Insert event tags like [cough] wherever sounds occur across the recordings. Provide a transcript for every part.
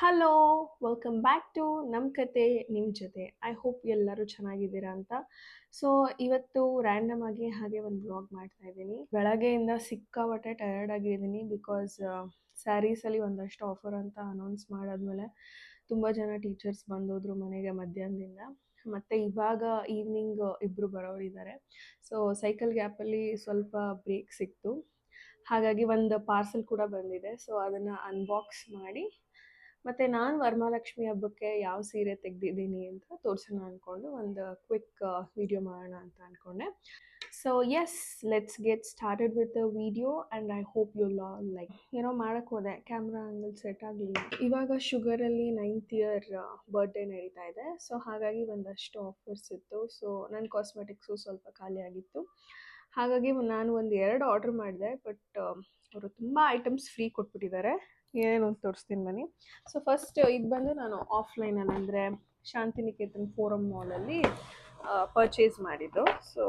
Hello welcome back to ನಮ್ಮ ಕತೆ ನಿಮ್ಮ ಜೊತೆ. ಐ ಹೋಪ್ ಎಲ್ಲರೂ ಚೆನ್ನಾಗಿದ್ದೀರಾ ಅಂತ. ಸೊ ಇವತ್ತು ರ್ಯಾಂಡಮ್ ಆಗಿ ಹಾಗೆ ಒಂದು ಬ್ಲಾಗ್ ಮಾಡ್ತಾ ಇದ್ದೀನಿ. ಬೆಳಗ್ಗೆಯಿಂದ ಸಿಕ್ಕಾಪಟ್ಟೆ ಟಯರ್ಡ್ ಆಗಿದ್ದೀನಿ ಬಿಕಾಸ್ ಸ್ಯಾರೀಸಲ್ಲಿ ಒಂದಷ್ಟು ಆಫರ್ ಅಂತ ಅನೌನ್ಸ್ ಮಾಡಾದ್ಮೇಲೆ ತುಂಬ ಜನ ಟೀಚರ್ಸ್ ಬಂದೋದ್ರು ಮನೆಗೆ ಮಧ್ಯಾಹ್ನದಿಂದ. ಮತ್ತು ಇವಾಗ ಈವ್ನಿಂಗ್ ಇಬ್ಬರು ಬರೋರಿದ್ದಾರೆ ಸೊ ಸೈಕಲ್ ಗ್ಯಾಪಲ್ಲಿ ಸ್ವಲ್ಪ ಬ್ರೇಕ್ ಸಿಕ್ತು. ಹಾಗಾಗಿ ಒಂದು ಪಾರ್ಸೆಲ್ ಕೂಡ ಬಂದಿದೆ. ಸೊ ಅದನ್ನು ಅನ್ಬಾಕ್ಸ್ ಮಾಡಿ ಮತ್ತು ನಾನು ವರಮಹಾಲಕ್ಷ್ಮಿ ಹಬ್ಬಕ್ಕೆ ಯಾವ ಸೀರೆ ತೆಗೆದಿದ್ದೀನಿ ಅಂತ ತೋರಿಸೋಣ ಅಂದ್ಕೊಂಡು ಒಂದು ಕ್ವಿಕ್ ವಿಡಿಯೋ ಮಾಡೋಣ ಅಂತ ಅಂದ್ಕೊಂಡೆ so yes let's get started with the video and I hope you law like ಏನೋ ಮಾಡೋಕ್ಕೆ ಹೋದೆ ಕ್ಯಾಮ್ರಾ ಆ್ಯಂಗಲ್ ಸೆಟ್ ಆಗಲಿಲ್ಲ. ಇವಾಗ ಶುಗರಲ್ಲಿ ನೈನ್ತ್ ಇಯರ್ ಬರ್ಡೇ ನಡೀತಾ ಇದೆ. ಸೊ ಹಾಗಾಗಿ ಒಂದಷ್ಟು ಆಫರ್ಸ್ ಇತ್ತು. ಸೊ ನನ್ನ ಕಾಸ್ಮೆಟಿಕ್ಸು ಸ್ವಲ್ಪ ಖಾಲಿ ಆಗಿತ್ತು. ಹಾಗಾಗಿ ನಾನು ಒಂದು ಎರಡು ಆರ್ಡ್ರ್ ಮಾಡಿದೆ ಬಟ್ ಅವರು ತುಂಬ ಐಟಮ್ಸ್ ಫ್ರೀ ಕೊಟ್ಬಿಟ್ಟಿದ್ದಾರೆ. ಏನೇನು ತೋರಿಸ್ತೀನಿ ಬನ್ನಿ. ಸೊ ಫಸ್ಟ್ ಇದು ಬಂದು ನಾನು ಆಫ್ಲೈನಲ್ಲಿ ಅಂದರೆ ಶಾಂತಿನಿಕೇತನ್ ಫೋರಮ್ ಮಾಲಲ್ಲಿ ಪರ್ಚೇಸ್ ಮಾಡಿದ್ದು. ಸೊ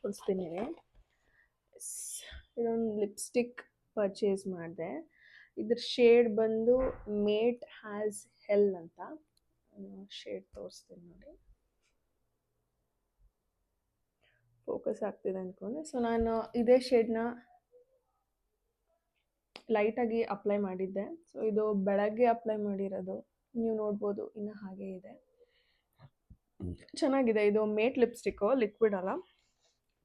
ತೋರಿಸ್ತೀನಿ. ಇದೊಂದು ಲಿಪ್ಸ್ಟಿಕ್ ಪರ್ಚೇಸ್ ಮಾಡಿದೆ. ಇದ್ರ ಶೇಡ್ ಬಂದು ಮೇಟ್ ಹ್ಯಾಸ್ ಹೆಲ್ ಅಂತ. ಶೇಡ್ ತೋರಿಸ್ತೀನಿ ನೋಡಿ. ಫೋಕಸ್ ಆಗ್ತಿದೆ ಅಂದ್ಕೊಂಡೆ ಸೊ ನಾನು ಇದೇ ಶೇಡ್ನ ಲೈಟಾಗಿ ಅಪ್ಲೈ ಮಾಡಿದ್ದೆ. ಸೊ ಇದು ಬೆಳಗ್ಗೆ ಅಪ್ಲೈ ಮಾಡಿರೋದು. ನೀವು ನೋಡ್ಬೋದು ಇನ್ನು ಹಾಗೆ ಇದೆ. ಚೆನ್ನಾಗಿದೆ. ಇದು ಮೇಟ್ ಲಿಪ್ಸ್ಟಿಕ್ಕು ಲಿಕ್ವಿಡ್ ಅಲ್ಲ.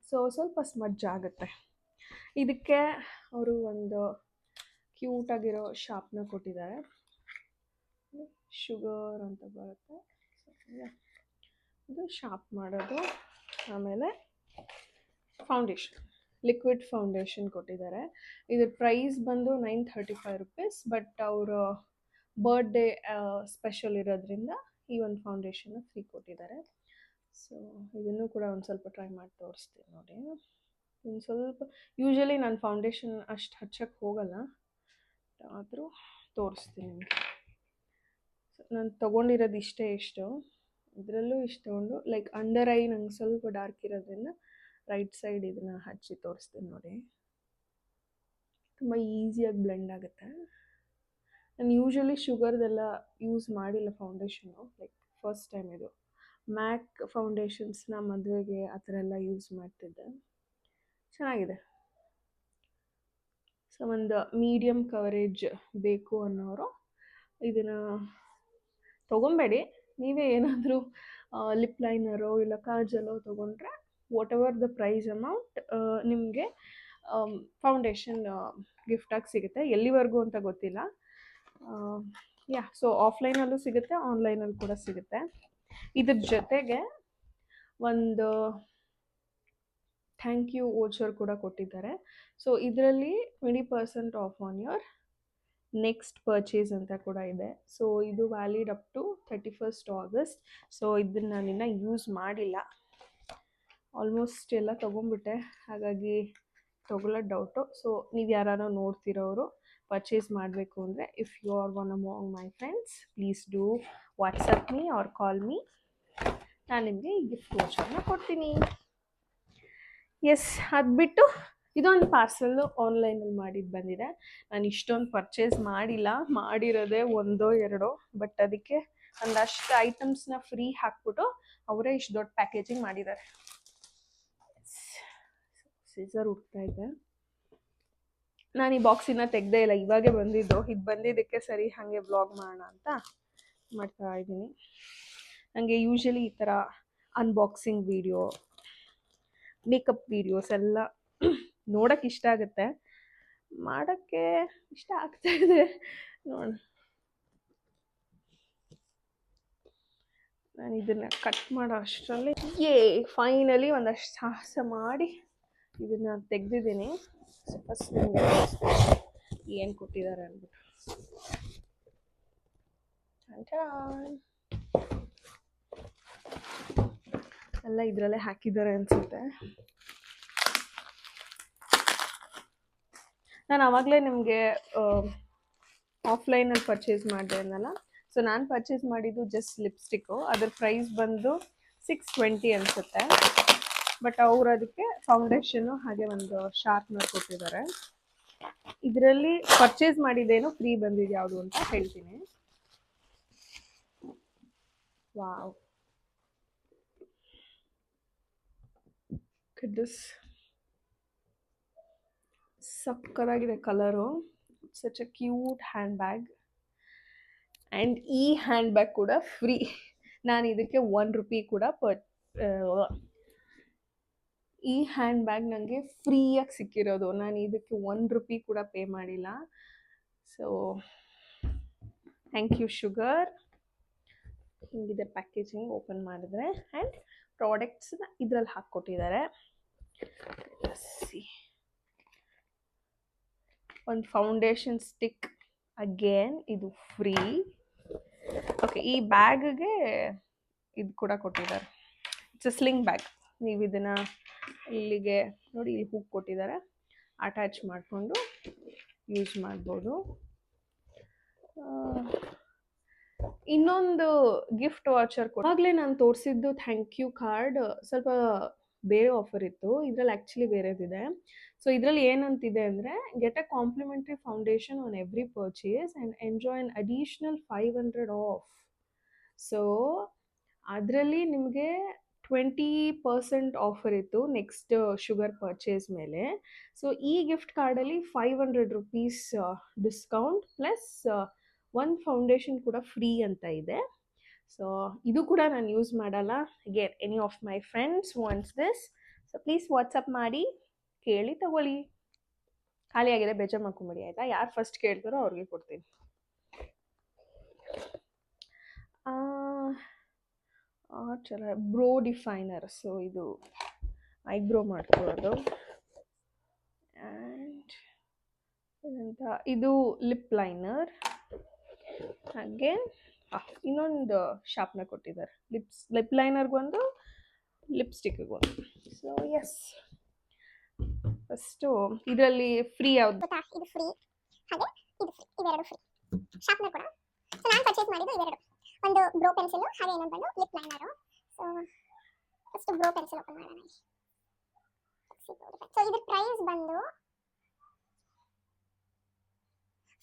ಸೊ ಸ್ವಲ್ಪ ಸ್ಮಜ್ ಆಗುತ್ತೆ. ಇದಕ್ಕೆ ಅವರು ಒಂದು ಕ್ಯೂಟಾಗಿರೋ ಶಾಪ್ನ ಕೊಟ್ಟಿದ್ದಾರೆ. ಶುಗರ್ ಅಂತ ಬರುತ್ತೆ. ಇದು ಶಾರ್ಪ್ ಮಾಡೋದು. ಆಮೇಲೆ ಫೌಂಡೇಶನ್ ಲಿಕ್ವಿಡ್ ಫೌಂಡೇಶನ್ ಕೊಟ್ಟಿದ್ದಾರೆ. ಇದ್ರ ಪ್ರೈಸ್ ಬಂದು nine thirty five rupees but ಅವರು ಬರ್ಡೇ ಸ್ಪೆಷಲ್ ಇರೋದ್ರಿಂದ ಈ ಒಂದು ಫೌಂಡೇಶನ್ ಫ್ರೀ ಕೊಟ್ಟಿದ್ದಾರೆ. ಸೊ ಇದನ್ನು ಕೂಡ ಒಂದು ಸ್ವಲ್ಪ ಟ್ರೈ ಮಾಡಿ ತೋರಿಸ್ತೀನಿ ನೋಡಿ. ಒಂದು ಸ್ವಲ್ಪ ಯೂಶಲಿ ನಾನು ಫೌಂಡೇಶನ್ ಅಷ್ಟು ಹಚ್ಚಕ್ಕೆ ಹೋಗಲ್ಲ ಆದರೂ ತೋರಿಸ್ತೀನಿ ನಿಮಗೆ. ನಾನು ತೊಗೊಂಡಿರೋದು ಇಷ್ಟೇ ಇಷ್ಟು. ಇದರಲ್ಲೂ ಇಷ್ಟು ತೊಗೊಂಡು ಲೈಕ್ ಅಂಡರ್ ಐ ನಂಗೆ ಸ್ವಲ್ಪ ಡಾರ್ಕ್ ಇರೋದ್ರಿಂದ ರೈಟ್ ಸೈಡ್ ಇದನ್ನು ಹಚ್ಚಿ ತೋರಿಸ್ತೀನಿ ನೋಡಿ. ತುಂಬ ಈಸಿಯಾಗಿ ಬ್ಲೆಂಡ್ ಆಗುತ್ತೆ. ನಾನು ಯೂಶ್ವಲಿ ಶುಗರ್ದೆಲ್ಲ ಯೂಸ್ ಮಾಡಿಲ್ಲ ಫೌಂಡೇಶನು ಲೈಕ್ ಫಸ್ಟ್ ಟೈಮ್ ಇದು. ಮ್ಯಾಕ್ ಫೌಂಡೇಶನ್ಸ್ನ ಮದುವೆಗೆ ಆ ಥರ ಎಲ್ಲ ಯೂಸ್ ಮಾಡ್ತಿದ್ದೆ. ಚೆನ್ನಾಗಿದೆ. ಸೊ ಒಂದು ಮೀಡಿಯಮ್ ಕವರೇಜ್ ಬೇಕು ಅನ್ನೋರು ಇದನ್ನು ತೊಗೊಬೇಡಿ. ನೀವೇ ಏನಾದರೂ ಲಿಪ್ ಲೈನರೋ ಇಲ್ಲ ಕಾಜಲೋ ತೊಗೊಂಡ್ರೆ whatever the price amount ನಿಮಗೆ ಫೌಂಡೇಶನ್ ಗಿಫ್ಟಾಗಿ ಸಿಗುತ್ತೆ. ಎಲ್ಲಿವರೆಗೂ ಅಂತ ಗೊತ್ತಿಲ್ಲ. ಯಾ ಸೊ ಆಫ್ಲೈನಲ್ಲೂ ಸಿಗುತ್ತೆ ಆನ್ಲೈನಲ್ಲಿ ಕೂಡ ಸಿಗುತ್ತೆ. ಇದ್ರ ಜೊತೆಗೆ ಒಂದು ಥ್ಯಾಂಕ್ ಯು ಓಚರ್ ಕೂಡ ಕೊಟ್ಟಿದ್ದಾರೆ. ಸೊ ಇದರಲ್ಲಿ twenty percent off on your next purchase ಅಂತ ಕೂಡ ಇದೆ. ಸೊ ಇದು valid up to thirty first August so ಇದನ್ನು ನಾನಿನ್ನು ಯೂಸ್ ಮಾಡಿಲ್ಲ. ಆಲ್ಮೋಸ್ಟ್ ಎಲ್ಲ ತೊಗೊಂಬಿಟ್ಟೆ ಹಾಗಾಗಿ ತೊಗೊಳ್ಳೋ ಡೌಟು ಸೊ ನೀವು ಯಾರು ನೋಡ್ತಿರೋರು ಪರ್ಚೇಸ್ ಮಾಡಬೇಕು ಅಂದರೆ if you are one among my friends please do WhatsApp me or call me ನಾನು ನಿಮಗೆ ಗಿಫ್ಟ್ ವೋಚರ್ನ ಕೊಡ್ತೀನಿ. ಎಸ್ ಅದು ಬಿಟ್ಟು ಇದೊಂದು ಪಾರ್ಸಲ್ಲು ಆನ್ಲೈನಲ್ಲಿ ಮಾಡಿದ್ದು ಬಂದಿದೆ. ನಾನು ಇಷ್ಟೊಂದು ಪರ್ಚೇಸ್ ಮಾಡಿಲ್ಲ. ಮಾಡಿರೋದೇ ಒಂದೋ ಎರಡೋ ಬಟ್ ಅದಕ್ಕೆ ಒಂದಷ್ಟು ಐಟಮ್ಸ್ನ ಫ್ರೀ ಹಾಕ್ಬಿಟ್ಟು ಅವರೇ ಇಷ್ಟು ದೊಡ್ಡ ಪ್ಯಾಕೇಜಿಂಗ್ ಮಾಡಿದ್ದಾರೆ. ಸೀಸರ್ ಹುಡ್ತಾ ಇದ್ದೆ. ನಾನು ಈ ಬಾಕ್ಸಿನ ತೆಗ್ದೇ ಇಲ್ಲ, ಇವಾಗೆ ಬಂದಿದ್ದು. ಇದು ಬಂದಿದ್ದಕ್ಕೆ ಸರಿ ಹಾಗೆ ಬ್ಲಾಗ್ ಮಾಡೋಣ ಅಂತ ಮಾಡ್ತಾ ಇದ್ದೀನಿ. ನನಗೆ ಯೂಶಲಿ ಈ ಥರ ಅನ್ಬಾಕ್ಸಿಂಗ್ ವೀಡಿಯೋ ಮೇಕಪ್ ವೀಡಿಯೋಸ್ ಎಲ್ಲ [clears throat] ನೋಡೋಕ್ಕೆ ಇಷ್ಟ ಆಗುತ್ತೆ. ಮಾಡೋಕ್ಕೆ ಇಷ್ಟ ಆಗ್ತಾ ಇದೆ. ನೋಡ. ನಾನು ಇದನ್ನು ಕಟ್ ಮಾಡೋ ಅಷ್ಟರಲ್ಲಿ, ಏ ಫೈನಲಿ ಒಂದಷ್ಟು ಸಾಹಸ ಮಾಡಿ ಇದನ್ನು ತೆಗೆದಿದ್ದೀನಿ. ಫಸ್ಟ್ ಏನು ಕೊಟ್ಟಿದ್ದಾರೆ ಅಂದ್ಬಿಟ್ಟು. ಎಲ್ಲ ಇದರಲ್ಲೇ ಹಾಕಿದ್ದಾರೆ ಅನಿಸುತ್ತೆ. ನಾನು ಆವಾಗಲೇ ನಿಮಗೆ ಆಫ್ಲೈನಲ್ಲಿ ಪರ್ಚೇಸ್ ಮಾಡಿದೆ ಅನ್ನಲ್ಲ ಸೊ ನಾನು ಪರ್ಚೇಸ್ ಮಾಡಿದ್ದು ಜಸ್ಟ್ ಲಿಪ್ಸ್ಟಿಕ್ಕು ಅದ್ರ ಪ್ರೈಸ್ ಬಂದು ಸಿಕ್ಸ್ ಟ್ವೆಂಟಿ ಅನಿಸುತ್ತೆ. ಬಟ್ ಅವ್ರು ಅದಕ್ಕೆ ಫೌಂಡೇಶನು ಹಾಗೆ ಒಂದು ಶಾರ್ಪ್ನರ್ ಕೊಟ್ಟಿದ್ದಾರೆ. ಇದರಲ್ಲಿ ಪರ್ಚೇಸ್ ಮಾಡಿದ್ದೇನು ಫ್ರೀ ಬಂದಿದೆ ಯಾವುದು ಅಂತ ಹೇಳ್ತೀನಿ. Wow ಸಕ್ಕದಾಗಿದೆ colour such a cute hand bag and ಈ ಹ್ಯಾಂಡ್ ಬ್ಯಾಗ್ ಕೂಡ ಫ್ರೀ ನಾನು ಇದಕ್ಕೆ ಒನ್ ರುಪಿ ಕೂಡ ಪರ್ ಈ ಹ್ಯಾಂಡ್ ಬ್ಯಾಗ್ ನನಗೆ ಫ್ರೀಯಾಗಿ ಸಿಕ್ಕಿರೋದು. ನಾನು ಇದಕ್ಕೆ ಒನ್ ರುಪಿ ಕೂಡ ಪೇ ಮಾಡಿಲ್ಲ. ಸೊ ಥ್ಯಾಂಕ್ ಯು ಶುಗರ್ ಹಿಂಗಿದೆ ಪ್ಯಾಕೇಜಿಂಗ್ ಓಪನ್ ಮಾಡಿದ್ರೆ. ಆ್ಯಂಡ್ ಪ್ರಾಡಕ್ಟ್ಸ್ನ ಇದರಲ್ಲಿ ಹಾಕ್ಕೊಟ್ಟಿದ್ದಾರೆ. ಒಂದು ಫೌಂಡೇಶನ್ ಸ್ಟಿಕ್ ಅಗೇನ್ ಇದು ಫ್ರೀ ಓಕೆ ಈ ಬ್ಯಾಗ್ಗೆ ಇದು ಕೂಡ ಕೊಟ್ಟಿದ್ದಾರೆ. ಇಟ್ಸ್ ಸ್ಲಿಂಗ್ ಬ್ಯಾಗ್ ನೀವು ಇದನ್ನು ಇಲ್ಲಿಗೆ ನೋಡಿ ಇಲ್ಲಿ ಹೂಕ್ ಕೊಟ್ಟಿದ್ದಾರೆ. ಅಟ್ಯಾಚ್ ಮಾಡಿಕೊಂಡು ಯೂಸ್ ಮಾಡ್ಬೋದು. ಇನ್ನೊಂದು ಗಿಫ್ಟ್ ವಾಚರ್ ಆಗಲೇ ನಾನು ತೋರಿಸಿದ್ದು ಥ್ಯಾಂಕ್ ಯು ಕಾರ್ಡ್ ಸ್ವಲ್ಪ ಬೇರೆ ಆಫರ್ ಇತ್ತು. ಇದರಲ್ಲಿ ಆ್ಯಕ್ಚುಲಿ ಬೇರೆದಿದೆ. ಸೊ ಇದರಲ್ಲಿ ಏನಂತಿದೆ ಅಂದರೆ get a complimentary foundation on every purchase and enjoy an additional five hundred off so ಅದರಲ್ಲಿ ನಿಮಗೆ ಟ್ವೆಂಟಿ ಪರ್ಸೆಂಟ್ ಆಫರ್ ಇತ್ತು ನೆಕ್ಸ್ಟ್ ಶುಗರ್ ಪರ್ಚೇಸ್ ಮೇಲೆ. ಸೊ ಈ ಗಿಫ್ಟ್ ಕಾರ್ಡಲ್ಲಿ five hundred rupees discount plus ಒಂದು ಫೌಂಡೇಶನ್ ಕೂಡ ಫ್ರೀ ಅಂತ ಇದೆ. ಸೊ ಇದು ಕೂಡ ನಾನು ಯೂಸ್ ಮಾಡಲ್ಲ. Gear any of my friends wants this so please WhatsApp ಮಾಡಿ, ಕೇಳಿ ತಗೊಳ್ಳಿ. ಖಾಲಿಯಾಗಿದೆ, ಬೇಜಾರು ಮಾಡ್ಕೊಂಬಿಡಿ, ಆಯಿತಾ? ಯಾರು ಫಸ್ಟ್ ಕೇಳ್ತಾರೋ ಅವ್ರಿಗೆ ಕೊಡ್ತೀನಿ. ಆ ಬ್ರೋ ಡಿಫೈನರ್. ಸೊ, ಇದು ಐಬ್ರೋ ಮಾಡ್ಕೊಳ್ಳೋದು. ಆ್ಯಂಡ್ ಏನಂತ, ಇದು ಲಿಪ್ ಲೈನರ್. ಹಾಗೆ ಇನ್ನೊಂದು ಶಾರ್ಪ್ನ ಕೊಟ್ಟಿದ್ದಾರೆ. ಲಿಪ್ಸ್, ಲಿಪ್ ಲೈನರ್ಗೊಂದು ಲಿಪ್ಸ್ಟಿಕ್ಗೆ ಒಂದು ಸೊ ಎಸ್ ಫಸ್ಟು ಇದರಲ್ಲಿ ಫ್ರೀ ಯಾವುದು? ಇದು ಫ್ರೀ. ಹಾಗೆ, ಇದು ಫ್ರೀ. ಇವೆರಡು ಫ್ರೀ. ಶಾರ್ಪ್ನರ್ ಕೂಡ. ಸೊ ನಾನು ಪರ್ಚೇಸ್ ಮಾಡಿದ್ದು ಇವೆರಡು. ಒಂದು ಬ್ರೋ ಪೆನ್ಸಿಲ್ ಹಾಗೆ ಇನ್ನೊಂದು ಬಂದು lip liner so first brow pencil open ಮಾಡೋಣ ಸೊ ಇದ್ರ ಪ್ರೈಸ್ ಬಂದು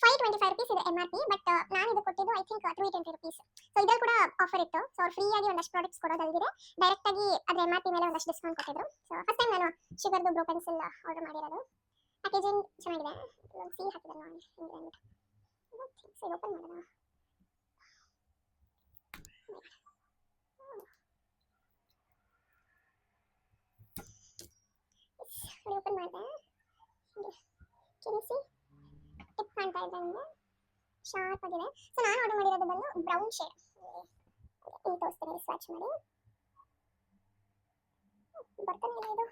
ಫೈವ್ ಟ್ವೆಂಟಿ ಫೈವ್ ರುಪೀಸ್ ಇದೆ ಎಂ ಆರ್ ಪಿ ಬಟ್ ನಾನು ಇದು ಕೊಟ್ಟಿದ್ದು I think three twenty rupees so ಇದ್ರಲ್ಲಿ ಕೂಡ ಆಫರ್ ಇತ್ತು. ಸೊ ಅವ್ರು ಫ್ರೀಯಾಗಿ ಒಂದಷ್ಟು ಪ್ರಾಡಕ್ಟ್ಸ್ ಕೊಡೋದಲ್ದಿದೆ. ಡೈರೆಕ್ಟ್ ಆಗಿ ಅದ್ರ ಎಂ ಆರ್ ಪಿ ಮೇಲೆ ಒಂದಷ್ಟು ಡಿಸ್ಕೌಂಟ್ ಕೊಟ್ಟಿದ್ರು. ಸೊ ಫಸ್ಟ್ ಟೈಮ್ ನಾನು ಶುಗರ್ದು ಬ್ರೋ ಪೆನ್ಸಿಲ್ ಆರ್ಡರ್ ಮಾಡಿರೋದು. ಪ್ಯಾಕೇಜಿಂಗ್ ಚೆನ್ನಾಗಿದೆ. ಸೀಲ್ ಹಾಕಿದ್ದಾರೆ ನೋಡಿ. ಸೊ ಓಪನ್ ಮಾಡೋಣ. ಓಪನ್ ಮಾಡಿದೆ ಹಿಂಗೆ ಕಿರಿಸಿ ಟಿಪ್ ಕಾಣ್ತಾ ಇದೆ ನಿಮಗೆ ಶಾರ್ಪ್ ಆಗಿದೆ ಸೊ ನಾನು ಆರ್ಡರ್ ಮಾಡಿರೋದು ಬಂದು ಬ್ರೌನ್ ಶೇಡ್ ಇಲ್ಲಿ ತೋರಿಸ್ತೀನಿ ಸ್ವಾಚ್ ಮಾಡಿ ಬರ್ತಾನೆ ಇಲ್ಲ ಇದು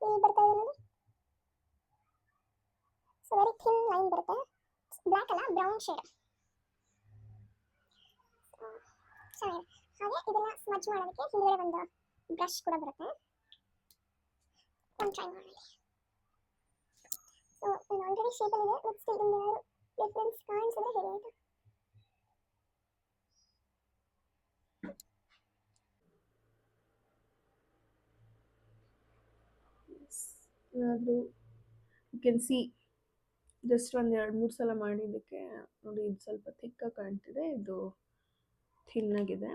ಇಲ್ಲಿ ಬರ್ತಾ ಇದೆ ನೋಡಿ ಸೊ ವೆರಿ ಥಿನ್ ಲೈನ್ ಬರುತ್ತೆ ಬ್ಲ್ಯಾಕ್ ಅಲ್ಲ ಬ್ರೌನ್ ಶೇಡ್ ಚೆನ್ನಾಗಿದೆ ಹಾಗೆ ಇದನ್ನ ಸ್ಮಜ್ ಮಾಡೋದಕ್ಕೆ ಹಿಂದ್ಗಡೆ ಒಂದು ಬ್ರಷ್ ಕೂಡ ಬರುತ್ತೆ ಒಂದು ಟ್ರೈ ಮಾಡಿ ಸೊ ನಾನು ಆಲ್ರೆಡಿ ಶೇಪಲ್ಲಿದೆ ಬಟ್ ಸ್ಟಿಲ್ ನಿಮ್ಗೆ ಏನಾದ್ರು ಡಿಫ್ರೆನ್ಸ್ ಕಾಣಿಸಿದ್ರೆ ಹೇಳಿ ಆಯ್ತಾ ಏನಾದರೂ ಯು ಕ್ಯಾನ್ ಸಿ ಜಸ್ಟ್ ಒಂದು ಎರಡು ಮೂರು ಸಲ ಮಾಡಿದ್ದಕ್ಕೆ ನೋಡಿ ಇದು ಸ್ವಲ್ಪ ಥಿಕ್ಕಾಗಿ ಕಾಣ್ತಿದೆ. ಇದು ಥಿನ್ನಾಗಿದೆ.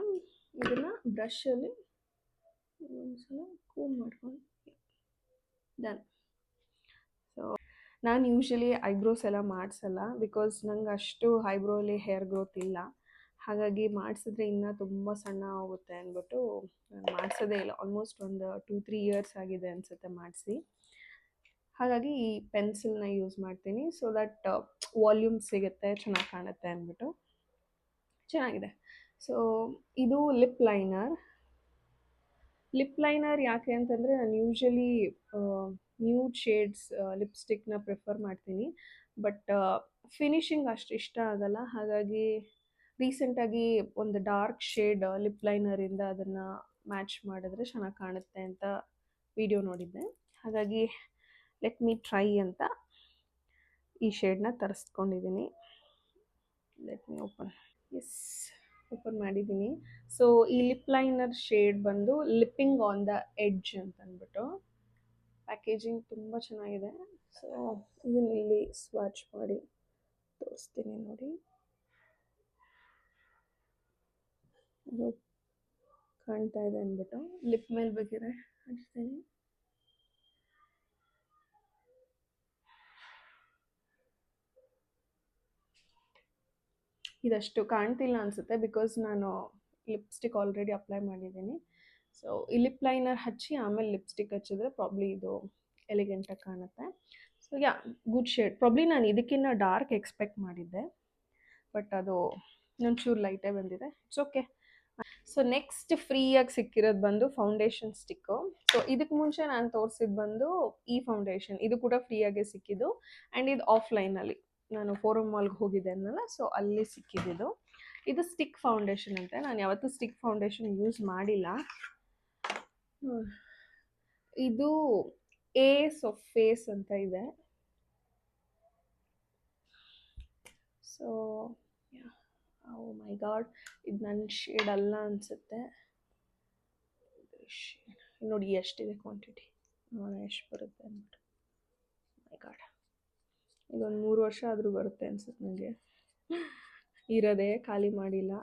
ಇದನ್ನು ಬ್ರಷಲ್ಲಿ ಒಂದು ಸಲ ಕೂಲ್ ಮಾಡ್ಕೊಂಡು ಡನ್ ಸೊ ನಾನು ಯೂಶಲಿ ಐಬ್ರೋಸ್ ಎಲ್ಲ ಮಾಡಿಸಲ್ಲ ಬಿಕಾಸ್ ನಂಗೆ ಅಷ್ಟು ಐಬ್ರೋಲಿ ಹೇರ್ ಗ್ರೋತ್ ಇಲ್ಲ. ಹಾಗಾಗಿ ಮಾಡಿಸಿದ್ರೆ ಇನ್ನೂ ತುಂಬ ಸಣ್ಣ ಆಗುತ್ತೆ ಅಂದ್ಬಿಟ್ಟು ನಾನು ಮಾಡಿಸೋದೇ ಇಲ್ಲ. ಆಲ್ಮೋಸ್ಟ್ ಒಂದು ಟೂ ತ್ರೀ ಇಯರ್ಸ್ ಆಗಿದೆ ಅನಿಸುತ್ತೆ ಮಾಡಿಸಿ. ಹಾಗಾಗಿ ಈ ಪೆನ್ಸಿಲ್ನ ಯೂಸ್ ಮಾಡ್ತೀನಿ. ಸೊ ದಟ್ ವಾಲ್ಯೂಮ್ ಸಿಗುತ್ತೆ, ಚೆನ್ನಾಗಿ ಕಾಣುತ್ತೆ ಅಂದ್ಬಿಟ್ಟು. ಚೆನ್ನಾಗಿದೆ. ಸೊ ಇದು ಲಿಪ್ ಲೈನರ್. ಲಿಪ್ ಲೈನರ್ ಯಾಕೆ ಅಂತಂದರೆ ನಾನು ಯೂಶಲಿ ನ್ಯೂಡ್ ಶೇಡ್ಸ್ ಲಿಪ್ಸ್ಟಿಕ್ನ ಪ್ರಿಫರ್ ಮಾಡ್ತೀನಿ. ಬಟ್ ಫಿನಿಶಿಂಗ್ ಅಷ್ಟು ಇಷ್ಟ ಆಗಲ್ಲ. ಹಾಗಾಗಿ ರೀಸೆಂಟಾಗಿ ಒಂದು ಡಾರ್ಕ್ ಶೇಡ್ ಲಿಪ್ ಲೈನರಿಂದ ಅದನ್ನು ಮ್ಯಾಚ್ ಮಾಡಿದ್ರೆ ಚೆನ್ನಾಗಿ ಕಾಣುತ್ತೆ ಅಂತ ವಿಡಿಯೋ ನೋಡಿದ್ದೆ. ಹಾಗಾಗಿ ಲೆಟ್ ಮೀ ಟ್ರೈ ಅಂತ ಈ ಶೇಡ್ನ ತರಿಸ್ಕೊಂಡಿದ್ದೀನಿ let me open yes open ಮಾಡಿದ್ದೀನಿ ಸೊ ಈ ಲಿಪ್ ಲೈನರ್ ಶೇಡ್ ಬಂದು ಲಿಪ್ಪಿಂಗ್ ಆನ್ ದ ಎಡ್ಜ್ ಅಂತ ಅಂದ್ಬಿಟ್ಟು ಪ್ಯಾಕೇಜಿಂಗ್ ತುಂಬ ಚೆನ್ನಾಗಿದೆ. ಸೊ ಇದನ್ನ ಇಲ್ಲಿ ಸ್ವಾಚ್ ಮಾಡಿ ತೋರಿಸ್ತೀನಿ ನೋಡಿ. ಕಾಣ್ತಾ ಇದೆ ಅಂದ್ಬಿಟ್ಟು ಲಿಪ್ ಮೇಲೆ ಬೇಕಿದ್ರೆ ಹಚ್ತೀನಿ ಇದಷ್ಟು ಕಾಣ್ತಿಲ್ಲ ಅನಿಸುತ್ತೆ ಬಿಕಾಸ್ ನಾನು ಲಿಪ್ಸ್ಟಿಕ್ ಆಲ್ರೆಡಿ ಅಪ್ಲೈ ಮಾಡಿದ್ದೀನಿ. ಸೊ ಈ ಲಿಪ್ ಲೈನರ್ ಹಚ್ಚಿ ಆಮೇಲೆ ಲಿಪ್ಸ್ಟಿಕ್ ಹಚ್ಚಿದ್ರೆ ಪ್ರಾಬ್ಲಿ ಇದು ಎಲಿಗೆಂಟಾಗಿ ಕಾಣುತ್ತೆ. So ya good shade probably ನಾನು ಇದಕ್ಕಿನ್ನ ಡಾರ್ಕ್ ಎಕ್ಸ್ಪೆಕ್ಟ್ ಮಾಡಿದ್ದೆ. ಬಟ್ ಅದು ಒಂಚೂರು ಲೈಟೇ ಬಂದಿದೆ. ಇಟ್ಸ್ ಓಕೆ ಸೊ ನೆಕ್ಸ್ಟ್ ಫ್ರೀಯಾಗಿ ಸಿಕ್ಕಿರೋದು ಬಂದು ಫೌಂಡೇಶನ್ ಸ್ಟಿಕ್ಕು ಸೊ ಇದಕ್ಕೆ ಮುಂಚೆ ನಾನು ತೋರಿಸಿದ್ದು ಬಂದು ಈ ಫೌಂಡೇಶನ್ ಇದು ಕೂಡ ಫ್ರೀಯಾಗೆ ಸಿಕ್ಕಿದ್ದು. ಆ್ಯಂಡ್ ಇದು ಆಫ್ಲೈನಲ್ಲಿ ನಾನು ಫೋರಮ್ ಮಾಲ್ಗೆ ಹೋಗಿದ್ದೆ ಅನ್ನಲ್ಲ ಸೊ ಅಲ್ಲಿ ಸಿಕ್ಕಿದ್ದು ಇದು ಸ್ಟಿಕ್ ಫೌಂಡೇಶನ್ ಅಂತ, ನಾನು ಯಾವತ್ತೂ ಸ್ಟಿಕ್ ಫೌಂಡೇಶನ್ ಯೂಸ್ ಮಾಡಿಲ್ಲ. ಇದು ಏಸ್ ಆಫ್ ಫೇಸ್ ಅಂತ ಇದೆ. ಸೊ ಓ ಮೈ ಗಾಡ್ ಇದು ನನ್ನ ಶೇಡ್ ಅಲ್ಲ ಅನಿಸುತ್ತೆ. ನೋಡಿ ಎಷ್ಟಿದೆ ಕ್ವಾಂಟಿಟಿ ಎಷ್ಟು ಬರುತ್ತೆ ಅಂದ್ಬಿಟ್ಟು. ಮೈ ಗಾಡ್ ಇದೊಂದು ಮೂರು ವರ್ಷ ಆದರೂ ಬರುತ್ತೆ ಅನ್ಸುತ್ತೆ ನನಗೆ ಇರೋದೇ ಖಾಲಿ ಮಾಡಿಲ್ಲ.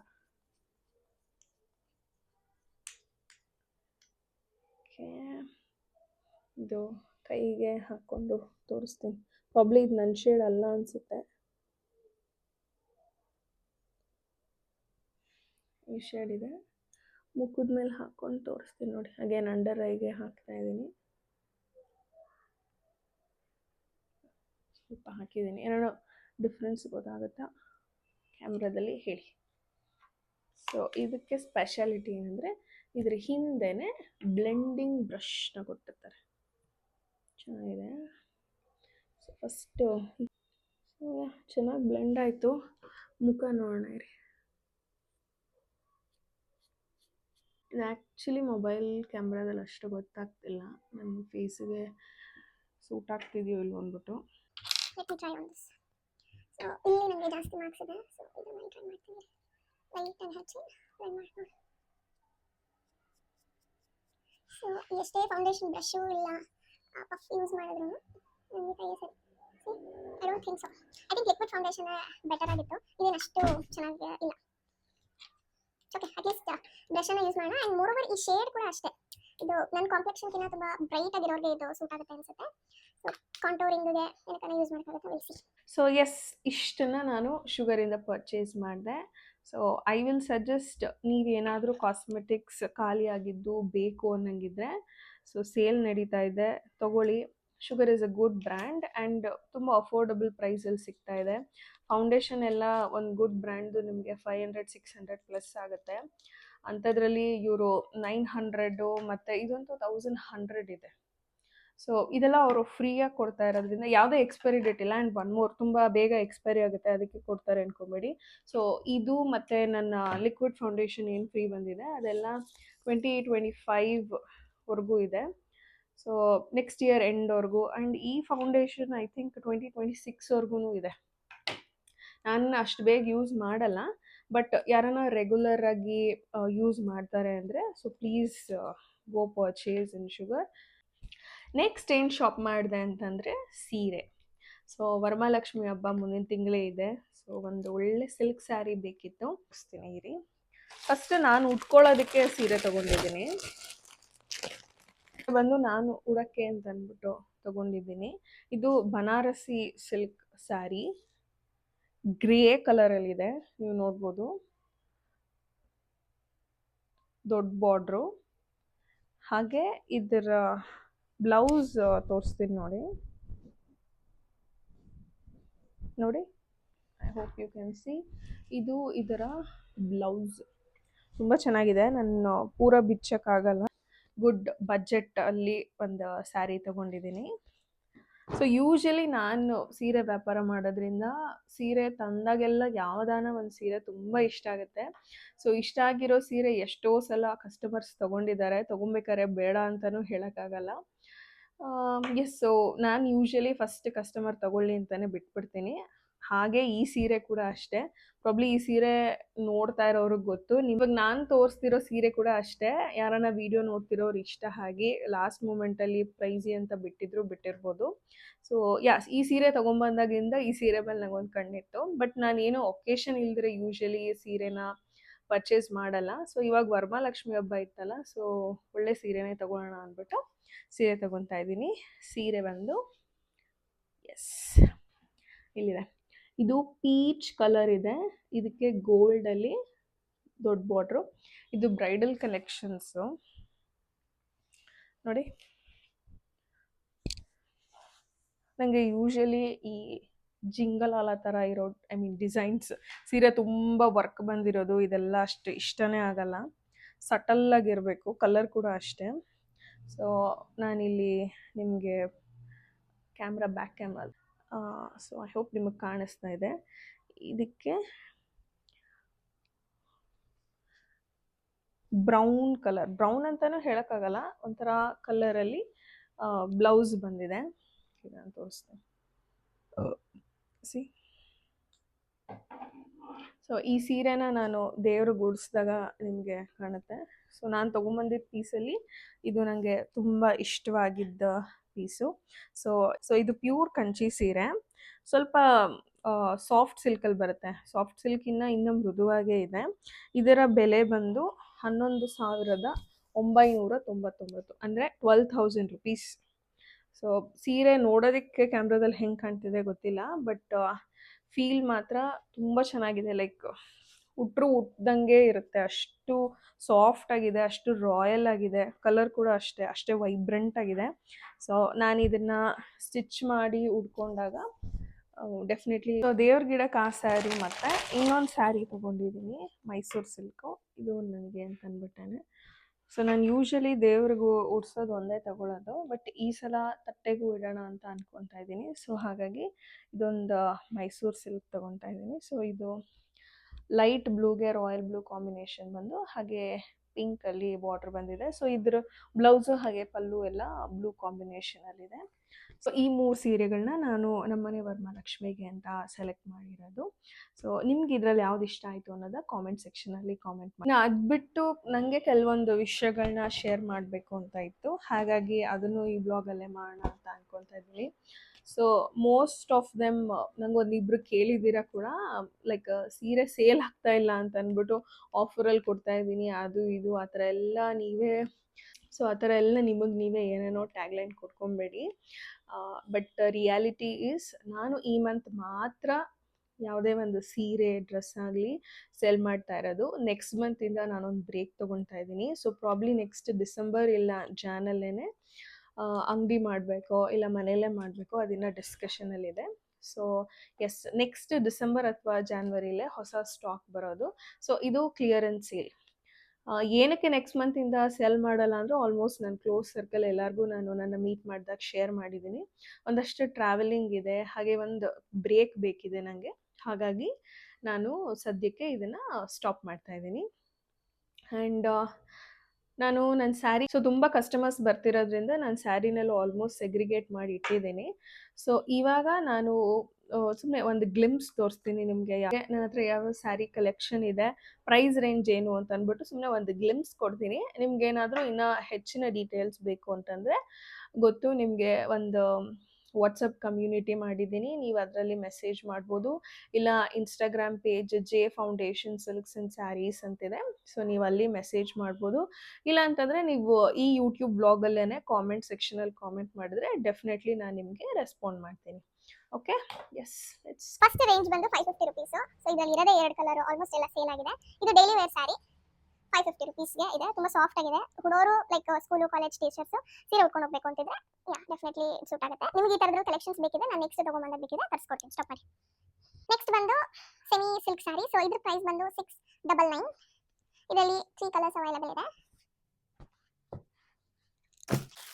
ಇದು ಕೈಗೆ ಹಾಕ್ಕೊಂಡು ತೋರಿಸ್ತೀನಿ. ಪ್ರಾಬ್ಲಿ ಇದು ನನ್ನ ಶೇಡ್ ಅಲ್ಲ ಅನಿಸುತ್ತೆ. ಈ ಶೇಡ್ ಇದೆ. ಮುಖದ ಮೇಲೆ ಹಾಕ್ಕೊಂಡು ತೋರಿಸ್ತೀನಿ ನೋಡಿ. ಅಗೇನ್ ಅಂಡರ್ ಐಗೆ ಹಾಕ್ತಾ ಇದ್ದೀನಿ ಸ್ವಲ್ಪ ಹಾಕಿದ್ದೀನಿ ಏನಾದ್ರು ಡಿಫ್ರೆನ್ಸ್ ಗೊತ್ತಾಗುತ್ತಾ? ಕ್ಯಾಮ್ರಾದಲ್ಲಿ ಹೇಳಿ. ಸೊ ಇದಕ್ಕೆ ಸ್ಪೆಷಾಲಿಟಿ ಏನಂದರೆ, ಇದ್ರ ಹಿಂದೆನೇ ಬ್ಲೆಂಡಿಂಗ್ ಬ್ರಷ್ನ ಕೊಟ್ಟಿರ್ತಾರೆ. ಚೆನ್ನಾಗಿದೆ. ಸೊ ಫಸ್ಟು ಸೊ ಚೆನ್ನಾಗಿ ಬ್ಲೆಂಡ್ ಆಯಿತು. ಮುಖ ನೋಡೋಣ ಇರಿ. ಇದು ಆ್ಯಕ್ಚುಲಿ ಮೊಬೈಲ್ ಕ್ಯಾಮ್ರಾದಲ್ಲಿ ಅಷ್ಟು ಗೊತ್ತಾಗ್ತಿಲ್ಲ. ನನ್ನ ಫೇಸಿಗೆ ಸೂಟ್ ಆಗ್ತಿದೆಯೋ ಇಲ್ವೋ ಅಂದ್ಬಿಟ್ಟು. Let me try on this so ಇಲ್ಲಿ ನನಗೆ ಜಾಸ್ತಿ ಮಾರ್ಕ್ಸ್ ಇದೆ. ಸೊ ಇದನ್ನು ಟ್ರೈ ಮಾಡ್ತೀನಿ. ಲೈಟ್ ಆಗಿ ಹಚ್ಚಿ ಟ್ರೈ ಮಾಡ್ತೀನಿ. ಸೊ ಎಷ್ಟೇ ಫೌಂಡೇಶನ್ ಬ್ರಷು ಇಲ್ಲ ಪಫ್ ಯೂಸ್ ಮಾಡಿದ್ರು ನನಗೆ ಕೈಗೆ ಸರಿ. I don't think so I think liquid foundation better ಆಗಿತ್ತು. ಇದೇನು ಅಷ್ಟು ಚೆನ್ನಾಗಿ ಇಲ್ಲ. ಓಕೆ ಅಟ್ಲೀಸ್ಟ್ ಬ್ರಷನ್ನು ಯೂಸ್ ಮಾಡೋಣ. ಆ್ಯಂಡ್ ಮೋರೋವರ್ ಈ ಶೇಡ್ ಕೂಡ ಅಷ್ಟೇ. ಇದು ನನ್ನ ಕಾಂಪ್ಲೆಕ್ಷನ್ಕಿಂತ ತುಂಬಾ ಬ್ರೈಟ್ ಆಗಿರೋರಿಗೆ ಇದು ಸೂಟ್ ಆಗುತ್ತೆ ಅನ್ಸುತ್ತೆ. ಸೊ ಕಾಂಟೋರಿಂಗ್ಗೆ ಏನಕ್ಕೆ ಯೂಸ್ ವಿಲ್ ಸಿ ಎಸ್ ಇಷ್ಟನ್ನು ನಾನು ಶುಗರಿಂದ ಪರ್ಚೇಸ್ ಮಾಡಿದೆ. ಸೊ ಐ ವಿಲ್ ಸಜೆಸ್ಟ್ ನೀವೇನಾದರೂ ಕಾಸ್ಮೆಟಿಕ್ಸ್ ಖಾಲಿಯಾಗಿದ್ದು ಬೇಕು ಅನ್ನಂಗಿದ್ರೆ ಸೊ ಸೇಲ್ ನಡೀತಾ ಇದೆ. ತಗೊಳ್ಳಿ. Sugar is a good brand and ತುಂಬ ಅಫೋರ್ಡಬಲ್ ಪ್ರೈಸಲ್ಲಿ ಸಿಗ್ತಾ ಇದೆ. ಫೌಂಡೇಶನ್ ಎಲ್ಲ ಒಂದು ಗುಡ್ ಬ್ರ್ಯಾಂಡ್ದು ನಿಮಗೆ five hundred six hundred plus ಆಗುತ್ತೆ. ಅಂಥದ್ರಲ್ಲಿ ಇವರು ನೈನ್ ಹಂಡ್ರೆಡು ಮತ್ತು ಇದಂತೂ ತೌಸಂಡ್ ಹಂಡ್ರೆಡ್ ಇದೆ. ಸೊ ಇದೆಲ್ಲ ಅವರು ಫ್ರೀಯಾಗಿ ಕೊಡ್ತಾ ಇರೋದ್ರಿಂದ ಯಾವುದೇ ಎಕ್ಸ್ಪೈರಿ ಡೇಟ್ ಇಲ್ಲ. ಆ್ಯಂಡ್ ಒನ್ ಮೋರ್ ತುಂಬ ಬೇಗ ಎಕ್ಸ್ಪೈರಿ ಆಗುತ್ತೆ ಅದಕ್ಕೆ ಕೊಡ್ತಾರೆ ಅನ್ಕೊಬೇಡಿ. ಸೊ ಇದು ಮತ್ತು ನನ್ನ ಲಿಕ್ವಿಡ್ ಫೌಂಡೇಶನ್ ಏನು ಫ್ರೀ ಬಂದಿದೆ, ಅದೆಲ್ಲ ಟ್ವೆಂಟಿ ಟ್ವೆಂಟಿ ಫೈವ್ವರೆಗೂ ಇದೆ. ಸೊ ನೆಕ್ಸ್ಟ್ ಇಯರ್ ಎಂಡ್ವರೆಗೂ ಆ್ಯಂಡ್ ಈ foundation I think twenty twenty ಸಿಕ್ಸ್ವರೆಗೂ ಇದೆ. ನಾನು ಅಷ್ಟು ಬೇಗ ಯೂಸ್ ಮಾಡಲ್ಲ. ಬಟ್ ಯಾರನ್ನ ರೆಗ್ಯುಲರ್ ಆಗಿ ಯೂಸ್ ಮಾಡ್ತಾರೆ ಅಂದರೆ so please go purchase in sugar next ಏನು ಶಾಪ್ ಮಾಡಿದೆ ಅಂತಂದರೆ, ಸೀರೆ. ಸೊ ವರಮಹಾಲಕ್ಷ್ಮಿ ಹಬ್ಬ ಮುಂದಿನ ತಿಂಗಳೇ ಇದೆ. ಸೊ ಒಂದು ಒಳ್ಳೆ ಸಿಲ್ಕ್ ಸ್ಯಾರಿ ಬೇಕಿತ್ತು. ಮುಗಿಸ್ತೀನಿ, ಇರಿ. ಫಸ್ಟ್ ನಾನು ಉಟ್ಕೊಳ್ಳೋದಕ್ಕೆ ಸೀರೆ ತೊಗೊಂಡಿದ್ದೀನಿ. ಬಂದು ನಾನು ಉಡಕ್ಕೆ ಅಂತ ಅಂದ್ಬಿಟ್ಟು ತೊಗೊಂಡಿದ್ದೀನಿ. ಇದು ಬನಾರಸಿ ಸಿಲ್ಕ್ ಸ್ಯಾರಿ ಗ್ರೇ ಕಲರಲ್ಲಿದೆ, ನೀವು ನೋಡ್ಬೋದು. ದೊಡ್ಡ ಬಾರ್ಡ್ರು. ಹಾಗೆ ಇದರ ಬ್ಲೌಸ್ ತೋರಿಸ್ತೀನಿ ನೋಡಿ. ನೋಡಿ I hope you can see ಇದು ಇದರ ಬ್ಲೌಸ್. ತುಂಬ ಚೆನ್ನಾಗಿದೆ ನಾನು ಪೂರ ಬಿಚ್ಚಕ್ಕಾಗಲ್ಲ. ಗುಡ್ ಬಜೆಟ್ ಅಲ್ಲಿ ಒಂದು ಸ್ಯಾರಿ ತೊಗೊಂಡಿದ್ದೀನಿ. ಸೊ ಯೂಶಲಿ ನಾನು ಸೀರೆ ವ್ಯಾಪಾರ ಮಾಡೋದ್ರಿಂದ ಸೀರೆ ತಂದಾಗೆಲ್ಲ ಯಾವ್ದಾನ ಒಂದು ಸೀರೆ ತುಂಬ ಇಷ್ಟ ಆಗುತ್ತೆ. ಸೊ ಇಷ್ಟ ಆಗಿರೋ ಸೀರೆ ಎಷ್ಟೋ ಸಲ ಕಸ್ಟಮರ್ಸ್ ತೊಗೊಂಡಿದ್ದಾರೆ. ತೊಗೊಬೇಕಾರೆ ಬೇಡ ಅಂತಲೂ ಹೇಳೋಕ್ಕಾಗಲ್ಲ. ಎಸ್ ಸೊ ನಾನು ಯೂಶಲಿ ಫಸ್ಟ್ ಕಸ್ಟಮರ್ ತಗೊಳ್ಳಿ ಅಂತಲೇ ಬಿಟ್ಬಿಡ್ತೀನಿ. ಹಾಗೆ ಈ ಸೀರೆ ಕೂಡ ಅಷ್ಟೇ. ಪ್ರಾಬ್ಲಿ ಈ ಸೀರೆ ನೋಡ್ತಾ ಇರೋರಿಗೆ ಗೊತ್ತು. ಇವಾಗ ನಾನು ತೋರಿಸ್ತಿರೋ ಸೀರೆ ಕೂಡ ಅಷ್ಟೇ. ಯಾರನ್ನ ವಿಡಿಯೋ ನೋಡ್ತಿರೋರು ಇಷ್ಟ ಆಗಿ ಲಾಸ್ಟ್ ಮೂಮೆಂಟಲ್ಲಿ ಪ್ರೈಸಿ ಅಂತ ಬಿಟ್ಟಿದ್ರು ಬಿಟ್ಟಿರ್ಬೋದು. ಸೊ ಯಾಸ್ ಈ ಸೀರೆ ತೊಗೊಂಬಂದಾಗಿಂದ ಈ ಸೀರೆ ಮೇಲೆ ನಂಗೊಂದು ಕಣ್ಣಿತ್ತು. ಬಟ್ ನಾನೇನು ಒಕೇಶನ್ ಇಲ್ದಿರ ಯೂಶಲಿ ಈ ಸೀರೆನ ಪರ್ಚೇಸ್ ಮಾಡಲ್ಲ. ಸೊ ಇವಾಗ ವರಮಹಾಲಕ್ಷ್ಮಿ ಹಬ್ಬ ಇತ್ತಲ್ಲ ಸೊ ಒಳ್ಳೆ ಸೀರೆನೇ ತಗೊಳ್ಳೋಣ ಅಂದ್ಬಿಟ್ಟು ಸೀರೆ ತಗೊತಾ ಇದ್ದೀನಿ. ಸೀರೆ ಬಂದು ಎಸ್ ಇಲ್ಲಿದೆ. ಇದು ಪೀಚ್ ಕಲರ್ ಇದೆ. ಇದಕ್ಕೆ ಗೋಲ್ಡಲ್ಲಿ ದೊಡ್ಡ ಬಾರ್ಡ್ರು ಇದು ಬ್ರೈಡಲ್ ಕಲೆಕ್ಷನ್ಸು ನೋಡಿ. ನನಗೆ ಯೂಶಲಿ ಈ ಜಿಂಗಲಾಲ ಥರ ಇರೋ ಐ ಮೀನ್ ಡಿಸೈನ್ಸ್ ಸೀರೆ ತುಂಬ ವರ್ಕ್ ಬಂದಿರೋದು, ಇದೆಲ್ಲ ಅಷ್ಟು ಇಷ್ಟನೇ ಆಗಲ್ಲ. ಸಟಲ್ಲಾಗಿರಬೇಕು ಕಲರ್ ಕೂಡ ಅಷ್ಟೇ. ಸೊ ನಾನಿಲ್ಲಿ ನಿಮಗೆ camera back camera so I hope ನಿಮಗೆ ಕಾಣಿಸ್ತಾ ಇದೆ. ಇದಕ್ಕೆ ಬ್ರೌನ್ ಕಲರ್ ಬ್ರೌನ್ ಅಂತಲೂ ಹೇಳೋಕ್ಕಾಗಲ್ಲ ಒಂಥರ ಕಲರಲ್ಲಿ ಬ್ಲೌಸ್ ಬಂದಿದೆ. ಇದನ್ನು ತೋರಿಸ್ತೇನೆ. ಸಿ ಸೊ ಈ ಸೀರೆನ ನಾನು ದೇವ್ರಿಗೆ ಗುಡಿಸಿದಾಗ ನಿಮಗೆ ಕಾಣುತ್ತೆ. ಸೊ ನಾನು ತೊಗೊಂಬಂದಿದ್ದ ಪೀಸಲ್ಲಿ ಇದು ನನಗೆ ತುಂಬ ಇಷ್ಟವಾಗಿದ್ದ ಪೀಸು. ಸೊ ಸೊ ಇದು ಪ್ಯೂರ್ ಕಂಚಿ ಸೀರೆ. ಸ್ವಲ್ಪ ಸಾಫ್ಟ್ ಸಿಲ್ಕಲ್ಲಿ ಬರುತ್ತೆ. ಸಾಫ್ಟ್ ಸಿಲ್ಕಿನ್ನ ಇನ್ನೂ ಮೃದುವಾಗೇ ಇದೆ. ಇದರ ಬೆಲೆ ಬಂದು ಹನ್ನೊಂದು ಸಾವಿರದ ಒಂಬೈನೂರ ತೊಂಬತ್ತೊಂಬತ್ತು, ಅಂದರೆ ಟ್ವೆಲ್ ಥೌಸಂಡ್ ರುಪೀಸ್. ಸೊ ಸೀರೆ ನೋಡೋದಕ್ಕೆ ಕ್ಯಾಮ್ರಾದಲ್ಲಿ ಹೆಂಗೆ ಕಾಣ್ತಿದೆ ಗೊತ್ತಿಲ್ಲ, ಬಟ್ ಫೀಲ್ ಮಾತ್ರ ತುಂಬ ಚೆನ್ನಾಗಿದೆ. ಲೈಕ್ ಉಟ್ರು ಉಟ್ದಂಗೆ ಇರುತ್ತೆ. ಅಷ್ಟು ಸಾಫ್ಟ್ ಆಗಿದೆ, ಅಷ್ಟು ರಾಯಲ್ ಆಗಿದೆ. ಕಲರ್ ಕೂಡ ಅಷ್ಟೇ ಅಷ್ಟೇ ವೈಬ್ರೆಂಟ್ ಆಗಿದೆ. ಸೊ ನಾನು ಇದನ್ನು ಸ್ಟಿಚ್ ಮಾಡಿ ಉಟ್ಕೊಂಡಾಗ ಡೆಫಿನೆಟ್ಲಿ ದೇವ್ರ ಗಿಡಕ್ಕೆ ಆ ಸ್ಯಾರಿ ಮತ್ತು ಇನ್ನೊಂದು ಸ್ಯಾರಿ ತೊಗೊಂಡಿದ್ದೀನಿ ಮೈಸೂರು ಸಿಲ್ಕು ಇದು ನನಗೆ ಅಂತ ಅಂದ್ಬಿಟ್ಟೇನೆ ಸೊ ನಾನು ಯೂಶಲಿ ದೇವ್ರಿಗೂ ಉಡ್ಸೋದು ಒಂದೇ ತಗೊಳ್ಳೋದು ಬಟ್ ಈ ಸಲ ತಟ್ಟೆಗೂ ಇಡೋಣ ಅಂತ ಅನ್ಕೊತಾ ಇದ್ದೀನಿ ಸೊ ಹಾಗಾಗಿ ಇದೊಂದು ಮೈಸೂರು ಸಿಲ್ಕ್ ತೊಗೊತಾ ಇದ್ದೀನಿ ಸೊ ಇದು ಲೈಟ್ ಬ್ಲೂಗೆ ರಾಯಲ್ ಬ್ಲೂ ಕಾಂಬಿನೇಷನ್ ಬಂದು ಹಾಗೆ ಪಿಂಕಲ್ಲಿ ಬಾರ್ಡರ್ ಬಂದಿದೆ. ಸೊ, ಇದ್ರ ಬ್ಲೌಸು ಹಾಗೆ ಪಲ್ಲು ಎಲ್ಲ ಬ್ಲೂ ಕಾಂಬಿನೇಷನಲ್ಲಿದೆ ಸೊ, ಈ ಮೂರು ಸೀರೆಗಳನ್ನ ನಾನು ನಮ್ಮನೆ ವರ್ಮಲಕ್ಷ್ಮಿಗೆ ಅಂತ ಸೆಲೆಕ್ಟ್ ಮಾಡಿರೋದು. ಸೊ, ನಿಮ್ಗೆ ಇದರಲ್ಲಿ ಯಾವ್ದು ಇಷ್ಟ ಆಯಿತು ಅನ್ನೋದ ಕಾಮೆಂಟ್ ಸೆಕ್ಷನಲ್ಲಿ ಕಾಮೆಂಟ್ ಮಾಡಿ. ಅದು ಬಿಟ್ಟು ನನಗೆ ಕೆಲವೊಂದು ವಿಷಯಗಳನ್ನ ಶೇರ್ ಮಾಡಬೇಕು ಅಂತ ಇತ್ತು. ಹಾಗಾಗಿ ಅದನ್ನು ಈ ಬ್ಲಾಗಲ್ಲೇ ಮಾಡೋಣ ಅಂತ ಅನ್ಕೊತಾ ಇದ್ದೀನಿ. ಸೊ ಮೋಸ್ಟ್ ಆಫ್ ದೆಮ್ ನಂಗೆ ಇಬ್ರು ಕೇಳಿದ್ದೀರಾ ಕೂಡ ಲೈಕ್ ಸೀರೆ ಸೇಲ್ ಆಗ್ತಾ ಇಲ್ಲ ಅಂತ ಅಂದ್ಬಿಟ್ಟು ಆಫರಲ್ಲಿ ಕೊಡ್ತಾ ಇದ್ದೀನಿ. ಅದು ಇದು, ಆ ಥರ ಎಲ್ಲ ನೀವೇ ಸೊ ಆ ಥರ ಎಲ್ಲ ನಿಮಗೆ ನೀವೇ ಏನೇನೋ ಟ್ಯಾಗ್ಲೈನ್ ಕೊಟ್ಕೊಬೇಡಿ. ಬಟ್ ರಿಯಾಲಿಟಿ ಈಸ್ ನಾನು ಈ ಮಂತ್ ಮಾತ್ರ ಯಾವುದೇ ಒಂದು ಸೀರೆ ಡ್ರೆಸ್ ಆಗಲಿ ಸೆಲ್ ಮಾಡ್ತಾ ಇರೋದು. ನೆಕ್ಸ್ಟ್ ಮಂತಿಂದ ನಾನೊಂದು ಬ್ರೇಕ್ ತೊಗೊಳ್ತಾ ಇದ್ದೀನಿ. ಸೊ ಪ್ರಾಬ್ಲಿ ನೆಕ್ಸ್ಟ್ ಡಿಸೆಂಬರ್ ಇಲ್ಲ ಜಾನಲ್ಲೇ ಅಂಗಡಿ ಮಾಡಬೇಕೋ ಇಲ್ಲ ಮನೆಯಲ್ಲೇ ಮಾಡಬೇಕೋ ಅದನ್ನು ಡಿಸ್ಕಷನಲ್ಲಿದೆ ಸೊ ಎಸ್ ನೆಕ್ಸ್ಟ್ ಡಿಸೆಂಬರ್ ಅಥವಾ ಜಾನ್ವರಿಲೇ ಹೊಸ ಸ್ಟಾಕ್ ಬರೋದು. ಸೊ ಇದು ಕ್ಲಿಯರೆನ್ಸ್ ಸೇಲ್ ಏನಕ್ಕೆ ನೆಕ್ಸ್ಟ್ ಮಂತಿಂದ ಸೆಲ್ ಮಾಡಲ್ಲ ಅಂದರೆ ಆಲ್ಮೋಸ್ಟ್ ನನ್ನ ಕ್ಲೋಸ್ ಸರ್ಕಲ್ ಎಲ್ಲರಿಗೂ ನಾನು ನನ್ನ ಮೀಟ್ ಮಾಡಿದಾಗ ಶೇರ್ ಮಾಡಿದ್ದೀನಿ ಒಂದಷ್ಟು ಟ್ರಾವೆಲಿಂಗ್ ಇದೆ, ಹಾಗೆ ಒಂದು ಬ್ರೇಕ್ ಬೇಕಿದೆ ನನಗೆ ಹಾಗಾಗಿ ನಾನು ಸದ್ಯಕ್ಕೆ ಇದನ್ನು ಸ್ಟಾಪ್ ಮಾಡ್ತಾ ಇದ್ದೀನಿ. ಆ್ಯಂಡ್ ನಾನು ನನ್ನ ಸ್ಯಾರಿ, ಸೊ ತುಂಬ ಕಸ್ಟಮರ್ಸ್ ಬರ್ತಿರೋದ್ರಿಂದ ನಾನು ಸ್ಯಾರಿನಲ್ಲೂ ಆಲ್ಮೋಸ್ಟ್ ಸೆಗ್ರಿಗೇಟ್ ಮಾಡಿ ಇಟ್ಟಿದ್ದೀನಿ. ಸೊ ಇವಾಗ ನಾನು ಸುಮ್ಮನೆ ಒಂದು ಗ್ಲಿಮ್ಸ್ ತೋರಿಸ್ತೀನಿ ನಿಮಗೆ. ನನ್ನ ಹತ್ರ ಯಾವ ಸ್ಯಾರಿ ಕಲೆಕ್ಷನ್ ಇದೆ ಪ್ರೈಸ್ ರೇಂಜ್ ಏನು ಅಂತ ಅಂದ್ಬಿಟ್ಟು ಸುಮ್ಮನೆ ಒಂದು ಗ್ಲಿಮ್ಸ್ ಕೊಡ್ತೀನಿ. ನಿಮ್ಗೆ ಏನಾದರೂ ಇನ್ನೂ ಹೆಚ್ಚಿನ ಡೀಟೇಲ್ಸ್ ಬೇಕು ಅಂತಂದರೆ ಗೊತ್ತು, ನಿಮಗೆ ಒಂದು ವಾಟ್ಸಪ್ ಕಮ್ಯುನಿಟಿ ಮಾಡಿದ್ದೀನಿ. ನೀವು ಅದರಲ್ಲಿ ಮೆಸೇಜ್ ಮಾಡ್ಬೋದು. ಇಲ್ಲ Instagram page J foundation silks and saris ಅಂತಿದೆ. ಸೊ ನೀವು ಅಲ್ಲಿ ಮೆಸೇಜ್ ಮಾಡ್ಬೋದು. ಇಲ್ಲ ಅಂತಂದರೆ ನೀವು ಈ ಯೂಟ್ಯೂಬ್ ಬ್ಲಾಗಲ್ಲೇ ಕಾಮೆಂಟ್ ಸೆಕ್ಷನಲ್ಲಿ ಕಾಮೆಂಟ್ ಮಾಡಿದ್ರೆ ಡೆಫಿನೆಟ್ಲಿ ನಾನು ನಿಮಗೆ ರೆಸ್ಪಾಂಡ್ ಮಾಡ್ತೀನಿ. Okay yes it's first range ಬಂದು ಫೈವ್ ಫಿಫ್ಟಿ ರುಪೀಸ್ ಸೊ ಇದರಲ್ಲಿ ಇರೋದೇ ಎರಡು ಕಲರ್ ಆಲ್ಮೋಸ್ಟ್ ಎಲ್ಲ ಸೇಲ್ ಆಗಿದೆ. ಇದು daily wear sari five fifty ರುಪೀಸ್ಗೆ ಇದೆ. ತುಂಬ ಸಾಫ್ಟ್ ಆಗಿದೆ. ಹುಡುಗರು ಲೈಕ್ ಸ್ಕೂಲು ಕಾಲೇಜ್ ಟೀಚರ್ಸ್ ಸೀರೆ ಉಟ್ಕೊಂಡು ಹೋಗ್ಬೇಕು ಅಂತಿದ್ರೆ ಯಾ ಡೆಫಿನೆಟ್ಲಿ ಸೂಟ್ ಆಗುತ್ತೆ. ನಿಮಗೆ ಈ ಥರದ್ದು ಕಲೆಕ್ಷನ್ಸ್ ಬೇಕಿದೆ ನಾನು ನೆಕ್ಸ್ಟ್ ತೊಗೊಂಬಂದಾಗ ಬೇಕಿದೆ ತರಿಸ್ಕೊಡ್ತೀನಿ. ಸ್ಟಾಪ್ ಮಾಡಿ. ನೆಕ್ಸ್ಟ್ ಬಂದು ಸೆಮಿ ಸಿಲ್ಕ್ ಸ್ಯಾರಿ ಸೊ ಇದ್ರ ಪ್ರೈಸ್ ಬಂದು ಸಿಕ್ಸ್ ಡಬಲ್ ನೈನ್ ಇದರಲ್ಲಿ ತ್ರೀ ಕಲರ್ಸ್ ಅವೈಲೇಬಲ್ ಇದೆ